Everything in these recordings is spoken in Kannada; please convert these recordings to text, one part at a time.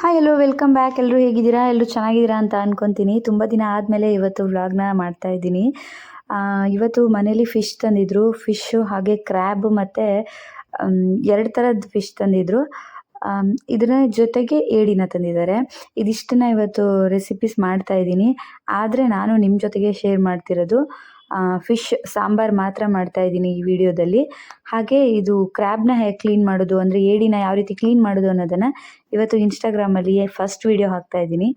ಹಾಯ್ ಎಲ್ಲೋ ವೆಲ್ಕಮ್ ಬ್ಯಾಕ್ ಎಲ್ಲರೂ ಹೇಗಿದ್ದೀರಾ? ಎಲ್ಲರೂ ಚೆನ್ನಾಗಿದ್ದೀರಾ ಅಂತ ಅನ್ಕೊತೀನಿ. ತುಂಬ ದಿನ ಆದಮೇಲೆ ಇವತ್ತು ವ್ಲಾಗ್ನ ಮಾಡ್ತಾ ಇದ್ದೀನಿ. ಇವತ್ತು ಮನೇಲಿ ಫಿಶ್ ತಂದಿದ್ರು. ಫಿಶ್ಶು ಹಾಗೆ ಕ್ರ್ಯಾಬ್ ಮತ್ತು ಎರಡು ಥರದ ಫಿಶ್ ತಂದಿದ್ರು. ಇದರ ಜೊತೆಗೆ ಏಡಿನ ತಂದಿದ್ದಾರೆ. ಇದಿಷ್ಟನ್ನ ಇವತ್ತು ರೆಸಿಪೀಸ್ ಮಾಡ್ತಾ ಇದ್ದೀನಿ. ಆದರೆ ನಾನು ನಿಮ್ಮ ಜೊತೆಗೆ ಶೇರ್ ಮಾಡ್ತಿರೋದು ಫಿಶ್ ಸಾಂಬಾರು ಮಾತ್ರ ಮಾಡ್ತಾ ಇದ್ದೀನಿ ಈ ವಿಡಿಯೋದಲ್ಲಿ. ಹಾಗೆ ಇದು ಕ್ರ್ಯಾಬ್ನ ಹೇಗೆ ಕ್ಲೀನ್ ಮಾಡೋದು ಅಂದರೆ ಏಡಿನ ಯಾವ ರೀತಿ ಕ್ಲೀನ್ ಮಾಡೋದು ಅನ್ನೋದನ್ನು ಇವತ್ತು ಇನ್ಸ್ಟಾಗ್ರಾಮಲ್ಲಿ ಫಸ್ಟ್ ವಿಡಿಯೋ ಹಾಕ್ತಾ ಇದ್ದೀನಿ.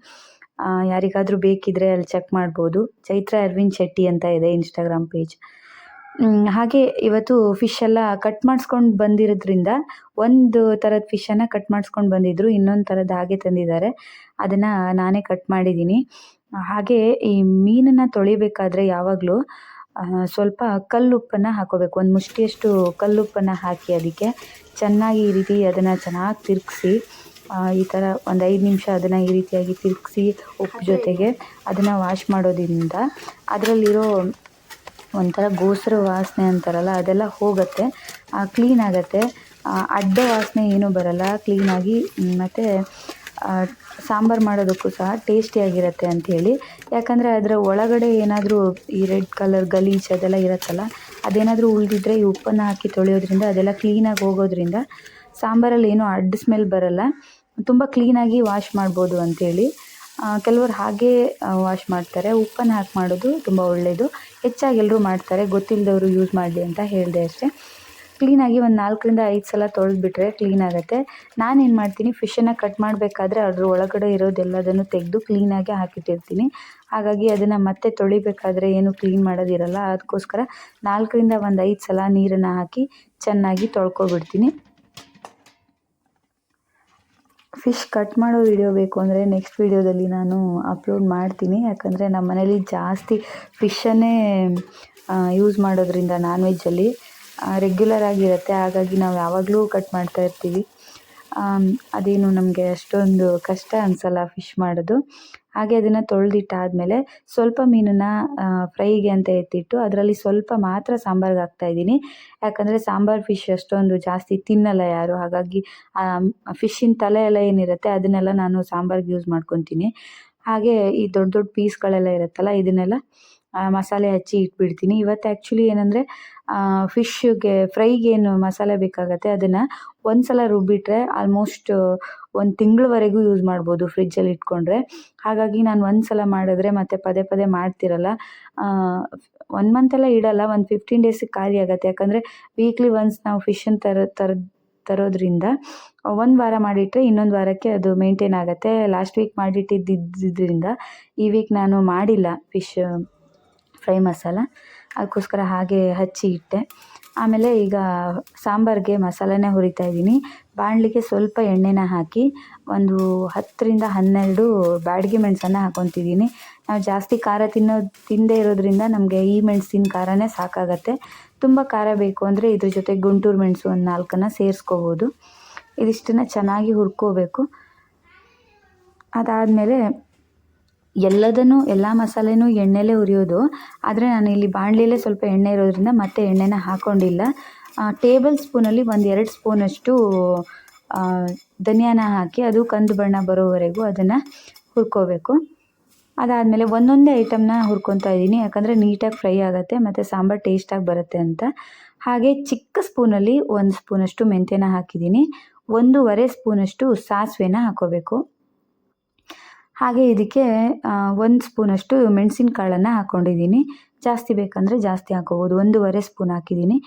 ಯಾರಿಗಾದರೂ ಬೇಕಿದ್ರೆ ಅಲ್ಲಿ ಚೆಕ್ ಮಾಡ್ಬೋದು. ಚೈತ್ರ ಅರವಿಂದ್ ಶೆಟ್ಟಿ ಅಂತ ಇದೆ ಇನ್ಸ್ಟಾಗ್ರಾಮ್ ಪೇಜ್ ಹಾಗೆ ಇವತ್ತು ಫಿಶ್ ಎಲ್ಲ ಕಟ್ ಮಾಡಿಸ್ಕೊಂಡು ಬಂದಿರೋದ್ರಿಂದ ಒಂದು ಥರದ ಫಿಶನ್ನು ಕಟ್ ಮಾಡಿಸ್ಕೊಂಡು ಬಂದಿದ್ದರು ಇನ್ನೊಂದು ಥರದ ಹಾಗೆ ತಂದಿದ್ದಾರೆ. ಅದನ್ನು ನಾನೇ ಕಟ್ ಮಾಡಿದ್ದೀನಿ. ಹಾಗೆ ಈ ಮೀನನ್ನು ತೊಳಿಬೇಕಾದ್ರೆ ಯಾವಾಗಲೂ ಸ್ವಲ್ಪ ಕಲ್ಲುಪ್ಪನ್ನು ಹಾಕೋಬೇಕು. ಒಂದು ಮುಷ್ಟಿಯಷ್ಟು ಕಲ್ಲುಪ್ಪನ್ನು ಹಾಕಿ ಅದಕ್ಕೆ ಚೆನ್ನಾಗಿ ಈ ರೀತಿ ಅದನ್ನು ಚೆನ್ನಾಗಿ ತಿರುಗಿಸಿ ಈ ಥರ ಒಂದು ಐದು ನಿಮಿಷ ಅದನ್ನು ಈ ರೀತಿಯಾಗಿ ತಿರುಗಿಸಿ ಉಪ್ಪು ಜೊತೆಗೆ ಅದನ್ನು ವಾಶ್ ಮಾಡೋದ್ರಿಂದ ಅದರಲ್ಲಿರೋ ಒಂಥರ ಗೋಸ್ರ ವಾಸನೆ ಅಂತಾರಲ್ಲ ಅದೆಲ್ಲ ಹೋಗುತ್ತೆ ಕ್ಲೀನ್ ಆಗುತ್ತೆ. ಅಡ್ಡ ವಾಸನೆ ಏನೂ ಬರಲ್ಲ ಕ್ಲೀನಾಗಿ ಮತ್ತು ಸಾಂಬಾರು ಮಾಡೋದಕ್ಕೂ ಸಹ ಟೇಸ್ಟಿಯಾಗಿರುತ್ತೆ ಅಂಥೇಳಿ ಯಾಕಂದರೆ ಅದರ ಒಳಗಡೆ ಏನಾದರೂ ಈ ರೆಡ್ ಕಲರ್ ಗಲೀಜು ಅದೆಲ್ಲ ಇರುತ್ತಲ್ಲ, ಅದೇನಾದರೂ ಉಳಿದಿದ್ರೆ ಈ ಉಪ್ಪನ್ನು ಹಾಕಿ ತೊಳೆಯೋದ್ರಿಂದ ಅದೆಲ್ಲ ಕ್ಲೀನಾಗಿ ಹೋಗೋದ್ರಿಂದ ಸಾಂಬಾರಲ್ಲಿ ಏನೂ ಅಡ್ಡ ಸ್ಮೆಲ್ ಬರಲ್ಲ. ತುಂಬ ಕ್ಲೀನಾಗಿ ವಾಶ್ ಮಾಡ್ಬೋದು ಅಂಥೇಳಿ ಕೆಲವರು ಹಾಗೇ ವಾಶ್ ಮಾಡ್ತಾರೆ. ಉಪ್ಪನ್ನು ಹಾಕಿ ಮಾಡೋದು ತುಂಬ ಒಳ್ಳೆಯದು ಹೆಚ್ಚಾಗಿ ಎಲ್ಲರೂ ಮಾಡ್ತಾರೆ. ಗೊತ್ತಿಲ್ಲದವರು ಯೂಸ್ ಮಾಡಲಿ ಅಂತ ಹೇಳಿದೆ ಅಷ್ಟೇ. ಕ್ಲೀನಾಗಿ ಒಂದು ನಾಲ್ಕರಿಂದ ಐದು ಸಲ ತೊಳೆದ್ಬಿಟ್ರೆ ಕ್ಲೀನ್ ಆಗುತ್ತೆ. ನಾನೇನು ಮಾಡ್ತೀನಿ ಫಿಶನ್ನು ಕಟ್ ಮಾಡಬೇಕಾದ್ರೆ ಅದ್ರ ಒಳಗಡೆ ಇರೋದೆಲ್ಲದನ್ನು ತೆಗೆದು ಕ್ಲೀನಾಗಿ ಹಾಕಿಟ್ಟಿರ್ತೀನಿ. ಹಾಗಾಗಿ ಅದನ್ನು ಮತ್ತೆ ತೊಳಿಬೇಕಾದ್ರೆ ಏನು ಕ್ಲೀನ್ ಮಾಡೋದಿರಲ್ಲ ಅದಕ್ಕೋಸ್ಕರ ನಾಲ್ಕರಿಂದ ಒಂದು ಐದು ಸಲ ನೀರನ್ನು ಹಾಕಿ ಚೆನ್ನಾಗಿ ತೊಳ್ಕೊಬಿಡ್ತೀನಿ. ಫಿಶ್ ಕಟ್ ಮಾಡೋ ವಿಡಿಯೋ ಬೇಕು ಅಂದರೆ ನೆಕ್ಸ್ಟ್ ವಿಡಿಯೋದಲ್ಲಿ ನಾನು ಅಪ್ಲೋಡ್ ಮಾಡ್ತೀನಿ. ಯಾಕಂದರೆ ನಮ್ಮ ಮನೇಲಿ ಜಾಸ್ತಿ ಫಿಶನ್ನೇ ಯೂಸ್ ಮಾಡೋದ್ರಿಂದ ನಾನ್ ವೆಜ್ಜಲ್ಲಿ ರೆಗ್ಯುಲರ್ ಆಗಿರುತ್ತೆ. ಹಾಗಾಗಿ ನಾವು ಯಾವಾಗಲೂ ಕಟ್ ಮಾಡ್ತಾ ಇರ್ತೀವಿ. ಅದೇನು ನಮಗೆ ಅಷ್ಟೊಂದು ಕಷ್ಟ ಅನಿಸಲ್ಲ ಫಿಶ್ ಮಾಡೋದು. ಹಾಗೆ ಅದನ್ನು ತೊಳೆದಿಟ್ಟಾದಮೇಲೆ ಸ್ವಲ್ಪ ಮೀನನ್ನು ಫ್ರೈಗೆ ಅಂತ ಎತ್ತಿಟ್ಟು ಅದರಲ್ಲಿ ಸ್ವಲ್ಪ ಮಾತ್ರ ಸಾಂಬಾರ್ಗೆ ಹಾಕ್ತಾಯಿದ್ದೀನಿ ಯಾಕಂದರೆ ಸಾಂಬಾರು ಫಿಶ್ ಅಷ್ಟೊಂದು ಜಾಸ್ತಿ ತಿನ್ನಲ್ಲ ಯಾರು. ಹಾಗಾಗಿ ಫಿಶ್ಶಿನ ತಲೆ ಎಲ್ಲ ಏನಿರುತ್ತೆ ಅದನ್ನೆಲ್ಲ ನಾನು ಸಾಂಬಾರ್ಗೆ ಯೂಸ್ ಮಾಡ್ಕೊತೀನಿ. ಹಾಗೆ ಈ ದೊಡ್ಡ ದೊಡ್ಡ ಪೀಸ್ಗಳೆಲ್ಲ ಇರುತ್ತಲ್ಲ, ಇದನ್ನೆಲ್ಲ ಮಸಾಲೆ ಹಚ್ಚಿ ಇಟ್ಬಿಡ್ತೀನಿ. ಇವತ್ತು ಆ್ಯಕ್ಚುಲಿ ಏನಂದರೆ ಫಿಶ್ಗೆ ಫ್ರೈಗೇನು ಮಸಾಲೆ ಬೇಕಾಗತ್ತೆ. ಅದನ್ನು ಒಂದು ಸಲ ರುಬ್ಬಿಟ್ರೆ ಆಲ್ಮೋಸ್ಟ್ ಒಂದು ತಿಂಗಳವರೆಗೂ ಯೂಸ್ ಮಾಡ್ಬೋದು ಫ್ರಿಜ್ಜಲ್ಲಿ ಇಟ್ಕೊಂಡ್ರೆ. ಹಾಗಾಗಿ ನಾನು ಒಂದು ಸಲ ಮಾಡಿದ್ರೆ ಮತ್ತೆ ಪದೇ ಪದೇ ಮಾಡ್ತಿರಲ್ಲ. ಒನ್ ಮಂತೆಲ್ಲ ಇಡಲ್ಲ, ಒಂದು ಫಿಫ್ಟೀನ್ ಡೇಸಿಗೆ ಖಾಲಿ ಆಗುತ್ತೆ. ಯಾಕಂದರೆ ವೀಕ್ಲಿ ಒನ್ಸ್ ನಾವು ಫಿಶನ್ನು ತರ ತರ, ತರೋದ್ರಿಂದ ಒಂದು ವಾರ ಮಾಡಿಟ್ಟರೆ ಇನ್ನೊಂದು ವಾರಕ್ಕೆ ಅದು ಮೇಂಟೈನ್ ಆಗುತ್ತೆ. ಲಾಸ್ಟ್ ವೀಕ್ ಮಾಡಿಟ್ಟಿದ್ದಿದ್ದರಿಂದ ಈ ವೀಕ್ ನಾನು ಮಾಡಿಲ್ಲ ಫಿಶ್ ಫ್ರೈ ಮಸಾಲ ಅದಕ್ಕೋಸ್ಕರ ಹಾಗೆ ಹಚ್ಚಿ ಇಟ್ಟೆ. ಆಮೇಲೆ ಈಗ ಸಾಂಬಾರಿಗೆ ಮಸಾಲನೇ ಹುರಿತಾ ಇದ್ದೀನಿ. ಬಾಣಲಿಗೆ ಸ್ವಲ್ಪ ಎಣ್ಣೆನ ಹಾಕಿ ಒಂದು ಹತ್ತರಿಂದ ಹನ್ನೆರಡು ಬ್ಯಾಡಗಿ ಮೆಣಸನ್ನು ಹಾಕೊತಿದ್ದೀನಿ. ನಾವು ಜಾಸ್ತಿ ಖಾರ ತಿನ್ನೋ ತಿಂದೇ ಇರೋದ್ರಿಂದ ನಮಗೆ ಈ ಮೆಣಸಿನ ಖಾರನೇ ಸಾಕಾಗತ್ತೆ. ತುಂಬ ಖಾರ ಬೇಕು ಅಂದರೆ ಇದ್ರ ಜೊತೆ ಗುಂಟೂರು ಮೆಣಸು ಒಂದು ನಾಲ್ಕನ್ನು ಸೇರಿಸ್ಕೋಬೋದು. ಇದಿಷ್ಟನ್ನು ಚೆನ್ನಾಗಿ ಹುರ್ಕೋಬೇಕು. ಅದಾದಮೇಲೆ ಎಲ್ಲದನ್ನು, ಎಲ್ಲ ಮಸಾಲೆನೂ ಎಣ್ಣೆಲೇ ಹುರಿಯೋದು. ಆದರೆ ಇಲ್ಲಿ ಬಾಣಲಿಯಲ್ಲೇ ಸ್ವಲ್ಪ ಎಣ್ಣೆ ಇರೋದ್ರಿಂದ ಮತ್ತೆ ಎಣ್ಣೆನ ಹಾಕ್ಕೊಂಡಿಲ್ಲ ಟೇಬಲ್ ಸ್ಪೂನಲ್ಲಿ ಒಂದು ಎರಡು ಸ್ಪೂನಷ್ಟು ಧನಿಯಾನ ಹಾಕಿ ಅದು ಕಂದು ಬಣ್ಣ ಬರೋವರೆಗೂ ಅದನ್ನು ಹುರ್ಕೋಬೇಕು. ಅದಾದಮೇಲೆ ಒಂದೊಂದೇ ಐಟಮ್ನ ಹುರ್ಕೊತಾ ಇದ್ದೀನಿ. ಯಾಕಂದರೆ ನೀಟಾಗಿ ಫ್ರೈ ಆಗುತ್ತೆ ಮತ್ತು ಸಾಂಬಾರು ಟೇಸ್ಟಾಗಿ ಬರುತ್ತೆ ಅಂತ. ಹಾಗೆ ಚಿಕ್ಕ ಸ್ಪೂನಲ್ಲಿ ಒಂದು ಸ್ಪೂನಷ್ಟು ಮೆಂತ್ಯನ ಹಾಕಿದ್ದೀನಿ. ಒಂದೂವರೆ ಸ್ಪೂನಷ್ಟು ಸಾಸಿವೆನ ಹಾಕೋಬೇಕು. ಹಾಗೆ ಇದಕ್ಕೆ ಒಂದು ಸ್ಪೂನಷ್ಟು ಮೆಣಸಿನಕಾಳನ್ನು ಹಾಕ್ಕೊಂಡಿದ್ದೀನಿ ಜಾಸ್ತಿ ಬೇಕಂದರೆ ಜಾಸ್ತಿ ಹಾಕೋಬೋದು. ಒಂದೂವರೆ ಸ್ಪೂನ್ ಹಾಕಿದ್ದೀನಿ.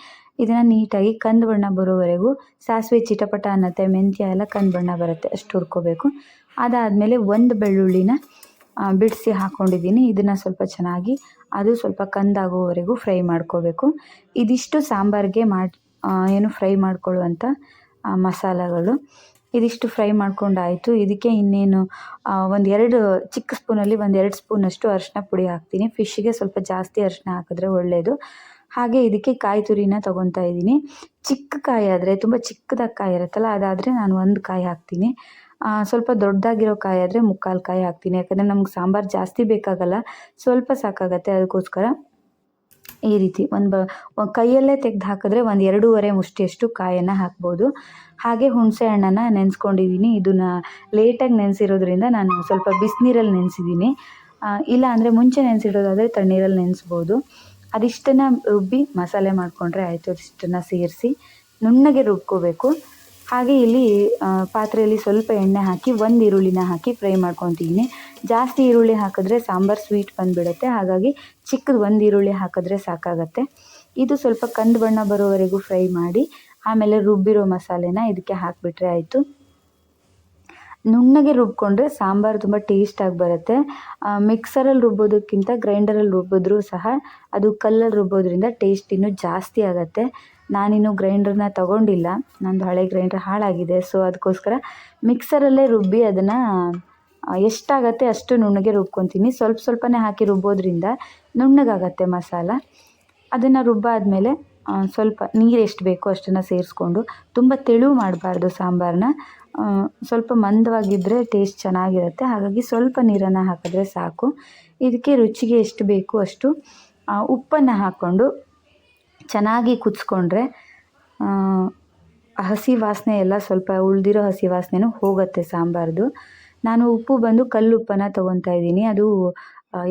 ಇದನ್ನು ನೀಟಾಗಿ ಕಂದು ಬಣ್ಣ ಬರೋವರೆಗೂ ಸಾಸಿವೆ ಚಿಟಪಟ, ಅನ್ನತ್ತೆ, ಮೆಂತ್ಯ ಎಲ್ಲ ಕಂದು ಬಣ್ಣ ಬರುತ್ತೆ. ಅಷ್ಟು ಹುರ್ಕೋಬೇಕು. ಅದಾದಮೇಲೆ ಒಂದು ಬೆಳ್ಳುಳ್ಳಿನ ಬಿಡಿಸಿ ಹಾಕ್ಕೊಂಡಿದ್ದೀನಿ ಇದನ್ನು ಸ್ವಲ್ಪ ಚೆನ್ನಾಗಿ, ಅದು ಸ್ವಲ್ಪ ಕಂದಾಗೋವರೆಗೂ ಫ್ರೈ ಮಾಡ್ಕೋಬೇಕು. ಇದಿಷ್ಟು ಸಾಂಬಾರಿಗೆ ಮಾಡಿ ಏನು ಫ್ರೈ ಮಾಡ್ಕೊಳ್ಳುವಂಥ ಮಸಾಲೆಗಳು. ಇದಿಷ್ಟು ಫ್ರೈ ಮಾಡ್ಕೊಂಡಾಯಿತು. ಇದಕ್ಕೆ ಇನ್ನೇನು ಒಂದು ಎರಡು ಚಿಕ್ಕ ಸ್ಪೂನಲ್ಲಿ ಒಂದು ಎರಡು ಸ್ಪೂನಷ್ಟು ಅರಿಶಿನ ಪುಡಿ ಹಾಕ್ತೀನಿ. ಫಿಶ್ಗೆ ಸ್ವಲ್ಪ ಜಾಸ್ತಿ ಅರಿಶಿನ ಹಾಕಿದ್ರೆ ಒಳ್ಳೆಯದು ಹಾಗೆ ಇದಕ್ಕೆ ಕಾಯಿ ತುರಿನ ತೊಗೊತಾ ಇದ್ದೀನಿ. ಚಿಕ್ಕ ಕಾಯಿ ಆದರೆ, ತುಂಬ ಚಿಕ್ಕದಾಗಿ ಕಾಯಿ ಇರುತ್ತಲ್ಲ, ಅದಾದರೆ ನಾನು ಒಂದು ಕಾಯಿ ಹಾಕ್ತೀನಿ. ಸ್ವಲ್ಪ ದೊಡ್ಡದಾಗಿರೋ ಕಾಯಿ ಆದರೆ ಮುಕ್ಕಾಲು ಕಾಯಿ ಹಾಕ್ತೀನಿ. ಯಾಕಂದರೆ ನಮ್ಗೆ ಸಾಂಬಾರು ಜಾಸ್ತಿ ಬೇಕಾಗಲ್ಲ, ಸ್ವಲ್ಪ ಸಾಕಾಗತ್ತೆ ಅದಕ್ಕೋಸ್ಕರ. ಈ ರೀತಿ ಒಂದು ಬ ಕೈಯಲ್ಲೇ ತೆಗ್ದು ಹಾಕಿದ್ರೆ ಒಂದು ಎರಡೂವರೆ ಮುಷ್ಟಿಯಷ್ಟು ಕಾಯನ್ನು ಹಾಕ್ಬೋದು. ಹಾಗೆ ಹುಣಸೆ ಹಣ್ಣನ್ನು ನೆನೆಸ್ಕೊಂಡಿದ್ದೀನಿ ಇದನ್ನು ಲೇಟಾಗಿ ನೆನೆಸಿರೋದ್ರಿಂದ ನಾನು ಸ್ವಲ್ಪ ಬಿಸಿನೀರಲ್ಲಿ ನೆನೆಸಿದ್ದೀನಿ ಇಲ್ಲ ಅಂದರೆ ಮುಂಚೆ ನೆನೆಸಿಡೋದಾದರೆ ತಣ್ಣೀರಲ್ಲಿ ನೆನೆಸ್ಬೋದು. ಅದಿಷ್ಟನ್ನು ರುಬ್ಬಿ ಮಸಾಲೆ ಮಾಡಿಕೊಂಡ್ರೆ ಆಯಿತು, ಅದಿಷ್ಟನ್ನು ಸೇರಿಸಿ ನುಣ್ಣಗೆ ರುಬ್ಕೋಬೇಕು. ಹಾಗೆ ಇಲ್ಲಿ ಪಾತ್ರೆಯಲ್ಲಿ ಸ್ವಲ್ಪ ಎಣ್ಣೆ ಹಾಕಿ, ಒಂದು ಈರುಳ್ಳಿನ ಹಾಕಿ ಫ್ರೈ ಮಾಡ್ಕೊತಿದ್ದೀನಿ ಜಾಸ್ತಿ ಈರುಳ್ಳಿ ಹಾಕಿದ್ರೆ ಸಾಂಬಾರು ಸ್ವೀಟ್ ಬಂದುಬಿಡುತ್ತೆ. ಹಾಗಾಗಿ ಚಿಕ್ಕದು ಒಂದು ಈರುಳ್ಳಿ ಹಾಕಿದ್ರೆ ಸಾಕಾಗತ್ತೆ. ಇದು ಸ್ವಲ್ಪ ಕಂದು ಬಣ್ಣ ಬರೋವರೆಗೂ ಫ್ರೈ ಮಾಡಿ, ಆಮೇಲೆ ರುಬ್ಬಿರೋ ಮಸಾಲೆನ ಇದಕ್ಕೆ ಹಾಕಿಬಿಟ್ರೆ ಆಯಿತು. ನುಣ್ಣಗೆ ರುಬ್ಕೊಂಡ್ರೆ ಸಾಂಬಾರು ತುಂಬ ಟೇಸ್ಟಾಗಿ ಬರುತ್ತೆ. ಮಿಕ್ಸರಲ್ಲಿ ರುಬ್ಬೋದಕ್ಕಿಂತ ಗ್ರೈಂಡರಲ್ಲಿ ರುಬ್ಬಿದ್ರೂ ಸಹ ಅದು ಕಲ್ಲಲ್ಲಿ ರುಬ್ಬೋದ್ರಿಂದ ಟೇಸ್ಟ್ ಇನ್ನೂ ಜಾಸ್ತಿ ಆಗುತ್ತೆ. ನಾನಿನ್ನು ಗ್ರೈಂಡರ್ನ ತಗೊಂಡಿಲ್ಲ. ನಂದು ಹಳೆ ಗ್ರೈಂಡರ್ ಹಾಳಾಗಿದೆ. ಸೊ ಅದಕ್ಕೋಸ್ಕರ ಮಿಕ್ಸರಲ್ಲೇ ರುಬ್ಬಿ ಅದನ್ನು ಎಷ್ಟಾಗತ್ತೆ ಅಷ್ಟು ನುಣ್ಣಗೆ ರುಬ್ಕೊತೀನಿ. ಸ್ವಲ್ಪ ಸ್ವಲ್ಪನೇ ಹಾಕಿ ರುಬ್ಬೋದ್ರಿಂದ ನುಣ್ಣಗಾಗತ್ತೆ ಮಸಾಲ. ಅದನ್ನು ರುಬ್ಬಾದಮೇಲೆ ಸ್ವಲ್ಪ ನೀರು ಎಷ್ಟು ಬೇಕೋ ಅಷ್ಟನ್ನು ಸೇರಿಸ್ಕೊಂಡು ತುಂಬ ತೆಳು ಮಾಡಬಾರ್ದು ಸಾಂಬಾರನ್ನ ಸ್ವಲ್ಪ ಮಂದವಾಗಿದ್ದರೆ ಟೇಸ್ಟ್ ಚೆನ್ನಾಗಿರುತ್ತೆ. ಹಾಗಾಗಿ ಸ್ವಲ್ಪ ನೀರನ್ನು ಹಾಕಿದ್ರೆ ಸಾಕು. ಇದಕ್ಕೆ ರುಚಿಗೆ ಎಷ್ಟು ಬೇಕು ಅಷ್ಟು ಉಪ್ಪನ್ನು ಹಾಕ್ಕೊಂಡು ಚೆನ್ನಾಗಿ ಕುದಿಸ್ಕೊಂಡ್ರೆ ಹಸಿ ವಾಸನೆ ಎಲ್ಲ ಸ್ವಲ್ಪ ಉಳಿದಿರೋ ಹಸಿ ವಾಸನೆನೂ ಹೋಗುತ್ತೆ ಸಾಂಬಾರ್ದು. ನಾನು ಉಪ್ಪು ಬಂದು ಕಲ್ಲು ಉಪ್ಪನ್ನ ತೊಗೊತಾ ಇದ್ದೀನಿ. ಅದು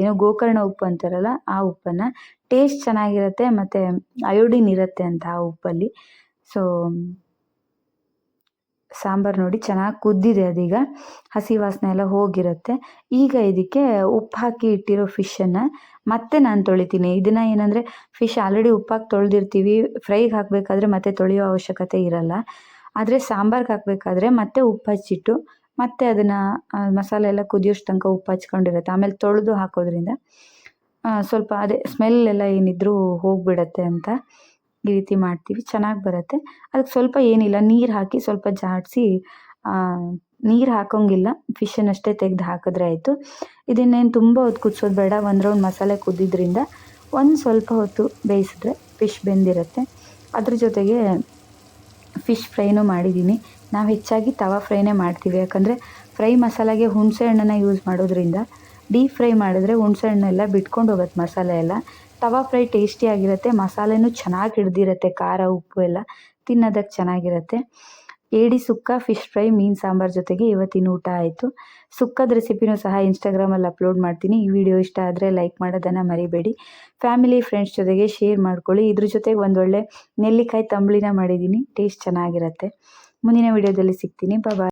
ಏನೋ ಗೋಕರ್ಣ ಉಪ್ಪು ಅಂತಾರಲ್ಲ, ಆ ಉಪ್ಪನ್ನು. ಟೇಸ್ಟ್ ಚೆನ್ನಾಗಿರುತ್ತೆ ಮತ್ತು ಅಯೋಡಿನ್ ಇರುತ್ತೆ ಅಂತ ಆ ಉಪ್ಪಲ್ಲಿ. ಸೊ ಸಾಂಬಾರು ನೋಡಿ ಚೆನ್ನಾಗಿ ಕುದ್ದಿದೆ ಅದೀಗ. ಹಸಿ ವಾಸನೆ ಎಲ್ಲ ಹೋಗಿರುತ್ತೆ. ಈಗ ಇದಕ್ಕೆ ಉಪ್ಪು ಹಾಕಿ ಇಟ್ಟಿರೋ ಫಿಶನ್ನು ಮತ್ತೆ ನಾನು ತೊಳಿತೀನಿ. ಇದನ್ನು ಏನಂದರೆ ಫಿಶ್ ಆಲ್ರೆಡಿ ಉಪ್ಪಾಕಿ ತೊಳೆದಿರ್ತೀವಿ. ಫ್ರೈಗೆ ಹಾಕಬೇಕಾದ್ರೆ ಮತ್ತೆ ತೊಳೆಯೋ ಅವಶ್ಯಕತೆ ಇರಲ್ಲ. ಆದರೆ ಸಾಂಬಾರ್ಗೆ ಹಾಕಬೇಕಾದ್ರೆ ಮತ್ತೆ ಉಪ್ಪು ಹಚ್ಚಿಟ್ಟು ಮತ್ತೆ ಅದನ್ನು ಮಸಾಲೆ ಎಲ್ಲ ಕುದಿಯೋಷ್ಟು ತನಕ ಉಪ್ಪು ಹಚ್ಕೊಂಡಿರುತ್ತೆ. ಆಮೇಲೆ ತೊಳೆದು ಹಾಕೋದ್ರಿಂದ ಸ್ವಲ್ಪ ಅದೇ ಸ್ಮೆಲ್ ಎಲ್ಲ ಏನಿದ್ರೂ ಹೋಗಿಬಿಡತ್ತೆ ಅಂತ ಈ ರೀತಿ ಮಾಡ್ತೀವಿ. ಚೆನ್ನಾಗಿ ಬರುತ್ತೆ. ಅದಕ್ಕೆ ಸ್ವಲ್ಪ ಏನಿಲ್ಲ, ನೀರು ಹಾಕಿ ಸ್ವಲ್ಪ ಜಾಡಿಸಿ ನೀರು ಹಾಕೋಂಗಿಲ್ಲ. ಫಿಶನ್ನಷ್ಟೇ ತೆಗೆದು ಹಾಕಿದ್ರೆ ಆಯಿತು. ಇದನ್ನೇನು ತುಂಬ ಹೊತ್ತು ಕುದಿಸೋದು ಬೇಡ. ಒಂದು ರೌಂಡ್ ಮಸಾಲೆ ಕುದ್ದಿದ್ರಿಂದ ಒಂದು ಸ್ವಲ್ಪ ಹೊತ್ತು ಬೇಯಿಸಿದ್ರೆ ಫಿಶ್ ಬೆಂದಿರುತ್ತೆ. ಅದ್ರ ಜೊತೆಗೆ ಫಿಶ್ ಫ್ರೈನೂ ಮಾಡಿದ್ದೀನಿ ನಾವು ಹೆಚ್ಚಾಗಿ ತವಾ ಫ್ರೈನೇ ಮಾಡ್ತೀವಿ. ಯಾಕಂದರೆ ಫ್ರೈ ಮಸಾಲೆಗೆ ಹುಣಸೆ ಹಣ್ಣನ್ನು ಯೂಸ್ ಮಾಡೋದ್ರಿಂದ ಡೀಪ್ ಫ್ರೈ ಮಾಡಿದ್ರೆ ಹುಣಸೆ ಹಣ್ಣೆಲ್ಲ ಬಿಟ್ಕೊಂಡು ಹೋಗುತ್ತೆ ಮಸಾಲೆ ಎಲ್ಲ. ತವಾ ಫ್ರೈ ಟೇಸ್ಟಿಯಾಗಿರುತ್ತೆ ಮಸಾಲೆನೂ ಚೆನ್ನಾಗಿ ಹಿಡ್ದಿರುತ್ತೆ, ಖಾರ, ಉಪ್ಪು ಎಲ್ಲ ತಿನ್ನೋದಕ್ಕೆ ಚೆನ್ನಾಗಿರುತ್ತೆ. ಏಡಿ ಸುಕ್ಕ ಫಿಶ್ ಫ್ರೈ ಮೀನು ಸಾಂಬಾರು ಜೊತೆಗೆ ಇವತ್ತಿನ ಊಟ ಆಯಿತು. ಸುಕ್ಕದ ರೆಸಿಪಿನೂ ಸಹ ಇನ್ಸ್ಟಾಗ್ರಾಮಲ್ಲಿ ಅಪ್ಲೋಡ್ ಮಾಡ್ತೀನಿ. ಈ ವಿಡಿಯೋ ಇಷ್ಟ ಆದರೆ ಲೈಕ್ ಮಾಡೋದನ್ನು ಮರಿಬೇಡಿ. ಫ್ಯಾಮಿಲಿ ಫ್ರೆಂಡ್ಸ್ ಜೊತೆಗೆ ಶೇರ್ ಮಾಡ್ಕೊಳ್ಳಿ. ಇದ್ರ ಜೊತೆಗೆ ಒಂದೊಳ್ಳೆ ನೆಲ್ಲಿಕಾಯಿ ತಂಬಳಿನ ಮಾಡಿದ್ದೀನಿ ಟೇಸ್ಟ್ ಚೆನ್ನಾಗಿರುತ್ತೆ. ಮುಂದಿನ ವಿಡಿಯೋದಲ್ಲಿ ಸಿಗ್ತೀನಿ. ಬಾಯ್